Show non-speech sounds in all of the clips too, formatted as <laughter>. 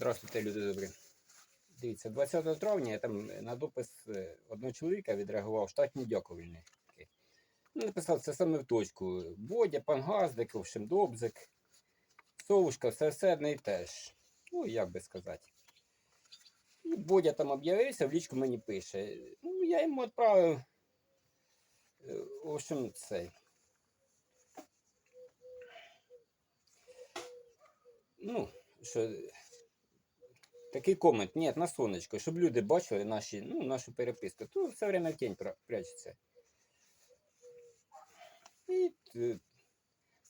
Здравствуйте, люди добрі. Дивіться, 20 травня я там на допис е, одного чоловіка відреагував штатні дякувальні. Ну, написав це саме в точку. Бодя, пан Газдик, в общем, Добзик, Совушка, все все одне і те. Ну, як би сказати. І Бодя там об'явився, в лічку мені пише. Ну, я йому відправив. е, В общем, цей. Ну, що такий комент, ні, на сонечко, щоб люди бачили наші, ну, нашу переписку. То все время тінь прячеться. І е,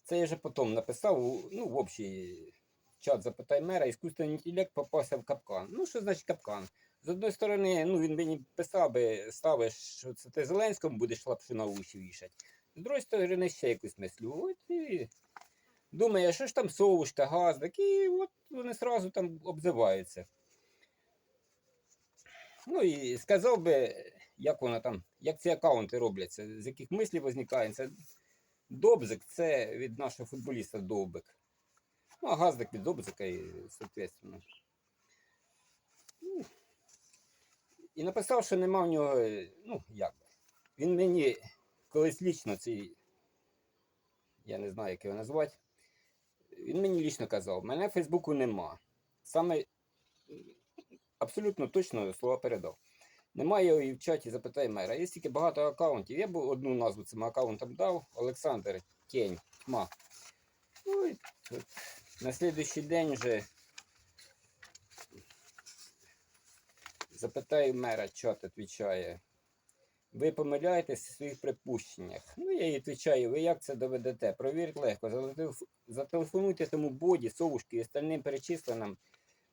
це я вже потім написав, ну, в общий чат запитай мера, іскусственний інтелект попався в капкан. Ну, що значить капкан? З одної сторони, ну, він мені писав би, ставиш, що це ти Зеленському будеш лапшу на уші вішати. З другої сторони, ще якусь мислю. От і думає, що ж там совушка, газдик, і от вони одразу там обзиваються. Ну і сказав би, як воно там, як ці аккаунти робляться, з яких мислів виникає. Це Добзик це від нашого футболіста Довбик. Ну, а газдик від Добзика і, соответственно. І написав, що нема в нього, ну, як би. Він мені колись лічно цей, я не знаю, як його назвати, він мені лічно казав, мене в Фейсбуку нема. Саме абсолютно точно слова передав. Немає і в чаті запитай мера. Є стільки багато аккаунтів. Я б одну назву цим аккаунтам дав. Олександр Тінь, тьма. Ну, і тут на слідуючий день вже запитаю мера, чат відповідає. Ви помиляєтесь у своїх припущеннях. Ну, я їй відповідаю, ви як це доведете? Провірте легко. Зателефонуйте тому боді, совушки і остальним перечисленим.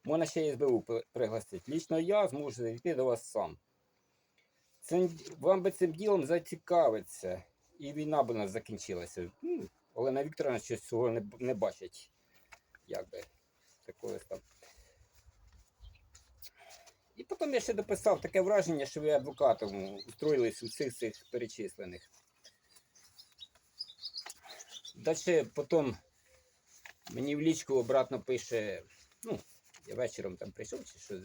Можна ще СБУ при- пригласити. Лічно я зможу зайти до вас сам. Цим, вам би цим ділом зацікавиться. І війна б у нас закінчилася. Олена Вікторовна щось цього не, не бачить. Як би такого там. І потім я ще дописав таке враження, що ви адвокатом устроїлись у цих цих перечислених. Далі потім мені в лічку обратно пише, ну, я вечором там прийшов, чи що.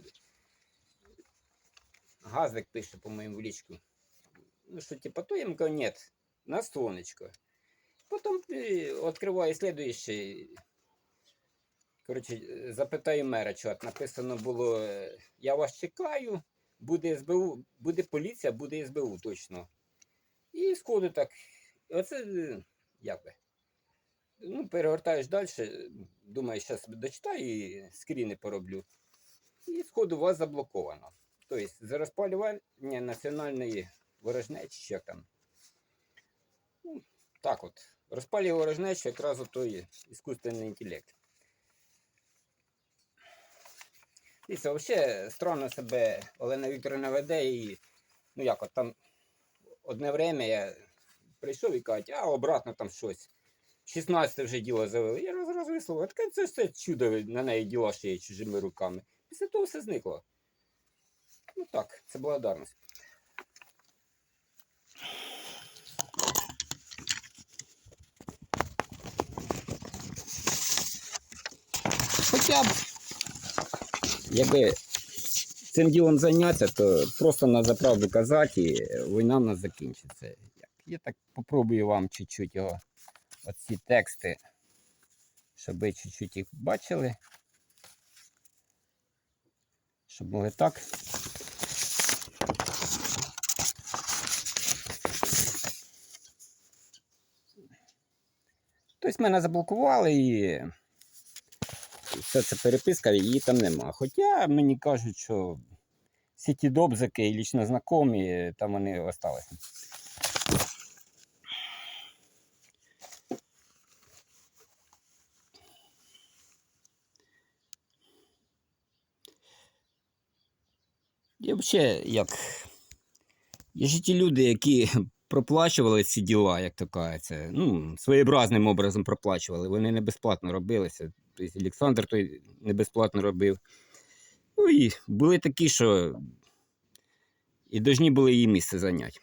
Газник пише, по-моєму, в лічку. Ну, що, типа, то я кажу, ні, на сонечко. Потім е, відкриваю слідуючий. Коротше, е, запитаю мера, чат. Написано було: е, я вас чекаю, буде СБУ, буде поліція, буде СБУ точно. І сходу так. Оце е, як би. Ну, перегортаєш далі, думаю, зараз дочитаю і скріни пороблю. І сходу вас заблоковано. Тобто за розпалювання національної ворожнечі, що там. Ну, так от. Розпалює ворожнечу якраз той іскусственний інтелект. Дивіться, взагалі странно себе Олена Вікторовна веде і, ну як от там одне время я прийшов і кажуть, а обратно там щось. 16 вже діло завели. Я розразу висловив, таке це все чудо на неї діла ще є чужими руками. Після того все зникло. Ну так, це благодарність. Хоча б, якби цим ділом зайнятися, то просто на заправду казати, і війна в нас закінчиться. Я так попробую вам чуть-чуть його, оці тексти, щоб ви чуть-чуть їх бачили. Щоб могли так. Тобто мене заблокували і все це переписка, її там нема. Хоча мені кажуть, що всі ті добзики і лічно знайомі, там вони осталися. І взагалі, як. Є ж ті люди, які проплачували ці діла, як то кажеться, ну, своєобразним образом проплачували. Вони не безплатно робилися. Тобто Олександр той не безплатно робив. Ну і були такі, що і повинні були її місце зайняти.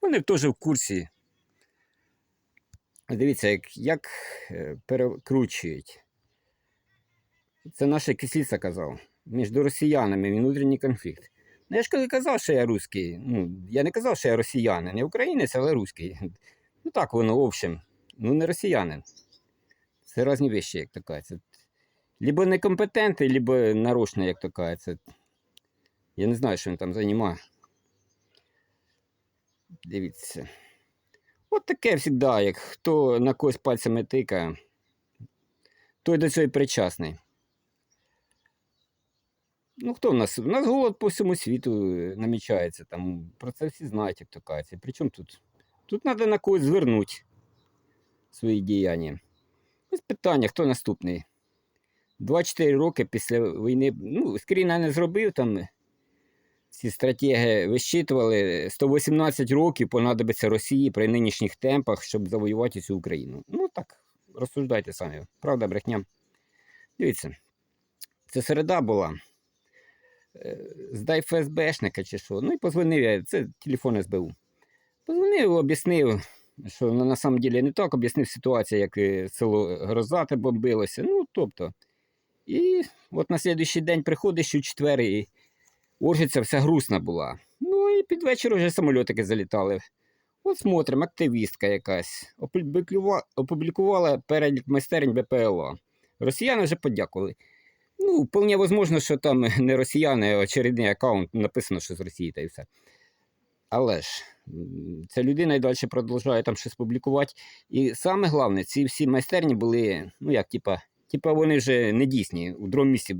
Вони теж в курсі. Дивіться, як, як е, перекручують. Це наша кисліця казав. Між росіянами внутрішній конфлікт. Ну, я ж коли казав, що я русський. Ну, я не казав, що я росіянин. Не українець, але русський. Ну так воно, в общем. Ну, не росіянин. Це різні вещі, як то кажеться. Либо некомпетентний, либо нарочно, як то кажеться. Я не знаю, що він там займає. Дивіться. От таке завжди, як хто на когось пальцями тикає, той до цього і причасний. Ну, хто в нас? У нас голод по всьому світу намічається. Там, про це всі знають, як то кажеться. Причому тут? Тут треба на когось звернути свої діяння. Ось питання, хто наступний? 24 роки після війни. Ну, скріна не зробив там. Ці стратеги вищитували 118 років понадобиться Росії при нинішніх темпах, щоб завоювати цю Україну. Ну так, розсуждайте самі. Правда, брехня. Дивіться, це середа була. Е, Здай ФСБшника чи що. Ну і позвонив я, це телефон СБУ. Позвонив, об'яснив, що на, самом деле не так, об'яснив ситуацію, як село Грозате бомбилося. Ну, тобто. І от на слідуючий день приходиш у четвер і Оржиця вся грустна була. Ну і під вечір вже самольотики залітали. От смотрим, активістка якась опублікувала, перелік майстерень БПЛА. Росіяни вже подякували. Ну, вполне возможно, що там не росіяни, а очередний аккаунт написано, що з Росії та і все. Але ж ця людина і далі продовжує там щось публікувати. І саме головне, ці всі майстерні були, ну як, типа, типа вони вже не дійсні, у другому місці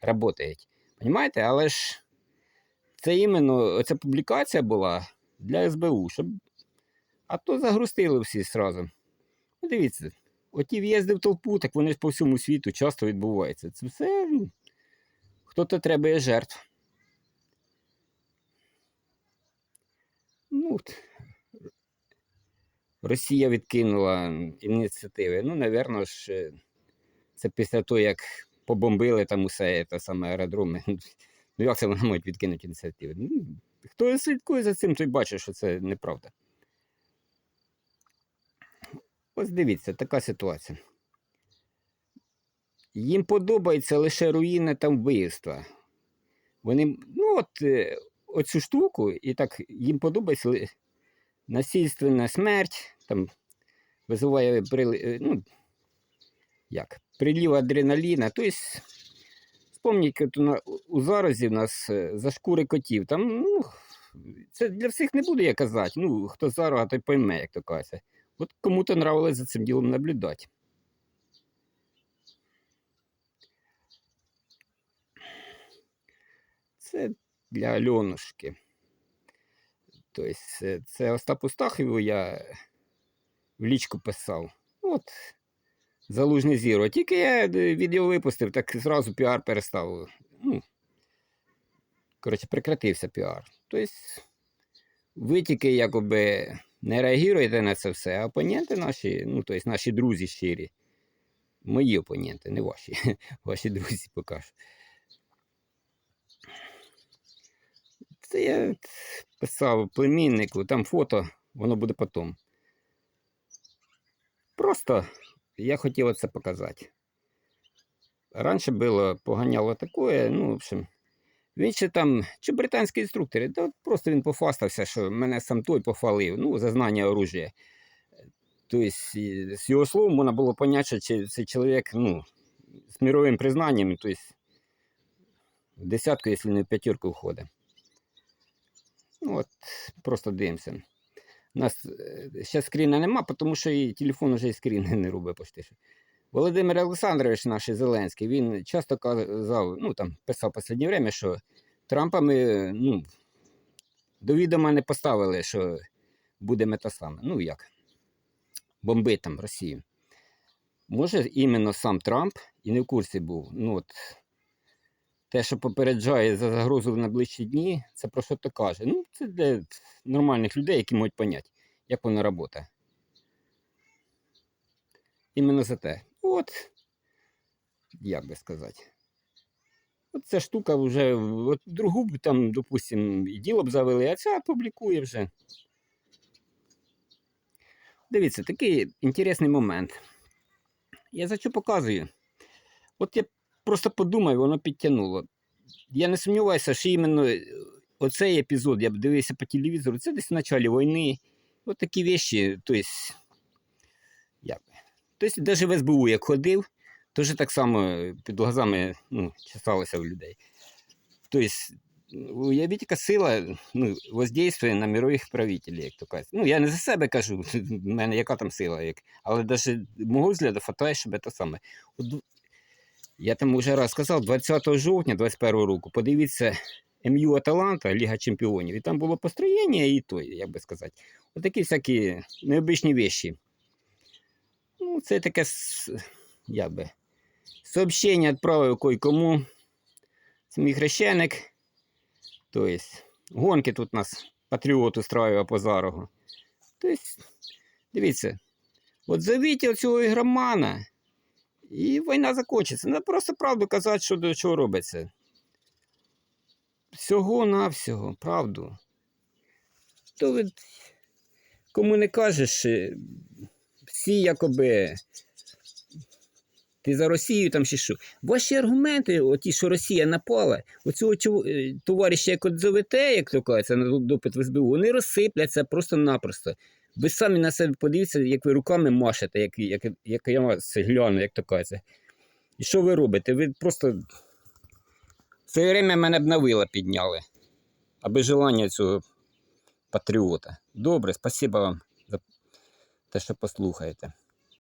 працюють. Понімаєте? Але ж це іменно ця публікація була для СБУ, щоб. А то загрустили всі зразу. Ну, дивіться, оті в'їзди в толпу, так вони ж по всьому світу часто відбуваються. Це все. ну, Хто-то требує жертв. Ну. Росія відкинула ініціативи. Ну, напевно ж, е, це після того, як побомбили там усе те саме аеродроми. <laughs> Ну, як це вони можуть відкинути ініціативи? Ну, хто слідкує за цим, той бачить, що це неправда. Ось дивіться, така ситуація. Їм подобається лише руїни та вбивства. Вони, ну от, е, оцю штуку, і так їм подобається насильственна смерть, там визиває е, ну, як, прилив адреналіна. Тобто, Вспомніть, от у заразі в нас е, за шкури котів. Там, ну, це для всіх не буду я казати. Ну, хто зараз, той пойме, як то кажеться. От кому-то нравилось за цим ділом наблюдати. Це для Альонушки. Тобто, це- Остапу Стахову я в лічку писав. От, Залужний зіро. Тільки я е, відео випустив, так зразу піар перестав. Ну, коротше, прекратився піар. Тобто, ви тільки якоби не реагуєте на це все, а опоненти наші, ну, тобто наші друзі щирі. Мої опоненти, не ваші. <laughs> Ваші друзі покажу. Це я писав племіннику, там фото, воно буде потім. Просто я хотів це показати. Раніше було поганяло таке, ну, в общем, він ще там, чи британські інструктори, да просто він пофастався, що мене сам той пофалив, ну, за знання оружия. Тобто, з його слов можна було поняти, що цей чоловік, ну, з міровим признанням, тобто, в десятку, якщо не в п'ятерку входить. Ну, от, просто дивимося. У нас ще скріна нема, тому що і телефон вже і скріни <laughs> не робить почти. Володимир Олександрович, наш Зеленський, він часто казав, ну там писав в останнє время, що Трампа ми ну, до відома не поставили, що буде мета саме. Ну як? Бомбить там Росію. Може, іменно сам Трамп і не в курсі був. Ну, от, те, що попереджає за загрозу в найближчі дні, це про що то каже. Ну, це для нормальних людей, які можуть поняти, як воно працює. Іменно за те. От, як би сказати. От ця штука вже, от другу б там, допустим, і діло б завели, а ця публікує вже. Дивіться, такий інтересний момент. Я за що показую? От я просто подумай, воно підтягнуло. Я не сумніваюся, що іменно е, оцей епізод, я б дивився по телевізору, це десь в началі війни. От такі вещі, тобто, навіть в СБУ як ходив, теж так само під глазами ну, чесалося в людей. Тобто, уявіть, сила ну, воздействує на мирових правителів, як то кажуть. Ну, я не за себе кажу, <laughs> в мене яка там сила, як... але навіть мого взгляду хватає, щоб це саме. Я там вже раз сказав, 20 жовтня 21 року, подивіться МЮ Аталанта, Ліга Чемпіонів, і там було построєння і то, як би сказати. От такі всякі необичні вещі. Ну, це таке, як би, сообщення відправив кой-кому. Це мій хрещеник. Тобто, гонки тут у нас патріот устраиває по зарогу. Тобто, дивіться, от зовіть оцього ігромана, і війна закінчиться. Не просто правду казати, що до чого робиться. Всього-навсього, правду. То ви кому не кажеш, е, всі якоби. Ти за Росію там чи що. Ваші аргументи, оті, що Росія напала, оцього е, товариша, як от зовете, як то кажеться, на допит в СБУ, вони розсипляться просто-напросто. Ви самі на себе подивіться, як ви руками машете, як, як, як я вас гляну, як то кажеться. І що ви робите? Ви просто це время мене б на вила підняли, аби желання цього патріота. Добре, спасибо вам за те, що послухаєте.